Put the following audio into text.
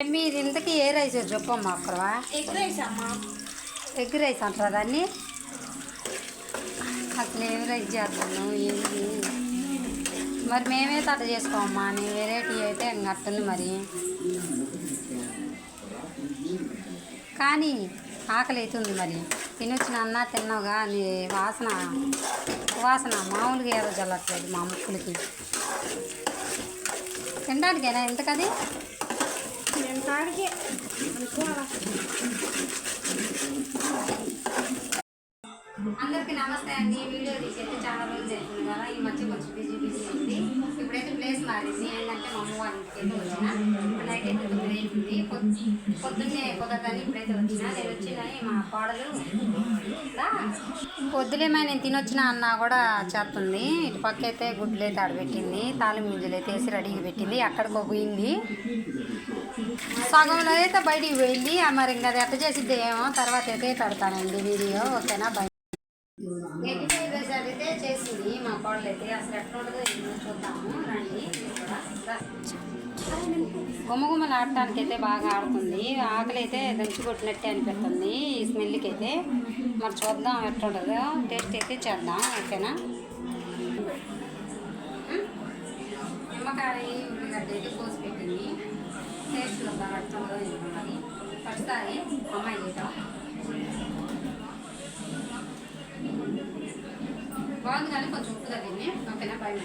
మీరు ఇంతకీ ఏ రైస్ చెప్పమ్మా అక్కడవా ఎగ్ రైస్ అమ్మా. ఎగ్ రైస్ అంటారా దాన్ని? అసలు ఏం రైస్ చేస్తున్నావు ఏంటి? మరి మేమే తట చేసుకోమమ్మా నీ వెరైటీ అయితే అట్టుంది మరి. కానీ ఆకలి అవుతుంది మరి. తినొచ్చిన అన్న తిన్నావుగా నీ వాసన వాసన మామూలుగా ఏదో చల్లట్లేదు మా ముక్కులకి. తినడానికేనా ఎంతకది నేను కాడికి అనుకోవాలా అందరికీ నమస్తే అండి. ఈ వీడియో తీసేది చాలా రోజులు జరిగింది కదా. ఈ మధ్య కొంచెం బిజీ బిజీ ఉంది. ఇప్పుడైతే ప్లేస్ మారింది. ఏంటంటే మా అమ్మ వాళ్ళ ఇంటికి వచ్చిన. నైట్ అయితే తొమ్మిది అవుతుంది పొద్దున్నే కుదరదని ఇప్పుడైతే వచ్చిన. నేను వచ్చిన మా కోడలు రా. పొద్దులేమో నేను తినొచ్చిన అన్న కూడా చేస్తుంది ఇటు పక్క అయితే గుడ్లు అయితే ఆడబెట్టింది తాళి గింజలు అయితే వేసి రెడీగా పెట్టింది. అక్కడికి పోయింది. సగంలో అయితే బయటికి వెళ్ళి మరి ఇంకా అది ఎట్ట చేసిద్ది ఏమో తర్వాత అయితే పెడతానండి వీడియో. ఓకేనా? బయట చేసింది మా కోడలు అయితే అసలు ఎట్లా ఉండదో చూద్దాము. రండి. గుమ్మగుమ్మలు గుమ్మలు ఆడటానికైతే బాగా ఆడుతుంది. ఆకలి అయితే దంచి కొట్టినట్టే అనిపిస్తుంది. ఈ స్మెల్కి అయితే మరి చూద్దాం ఎట్లా టేస్ట్ అయితే చేద్దాం ఓకేనా? నిమ్మకాయ ఉల్లిగడ్డ అయితే కోసి పెట్టింది. టేస్ట్ బాగా ఎట్లా ఒకసారి అమ్మాయి చేద్దాం. బాగుంది కానీ కొంచెం ఉప్పు తగ్గింది ఓకేనా? పైన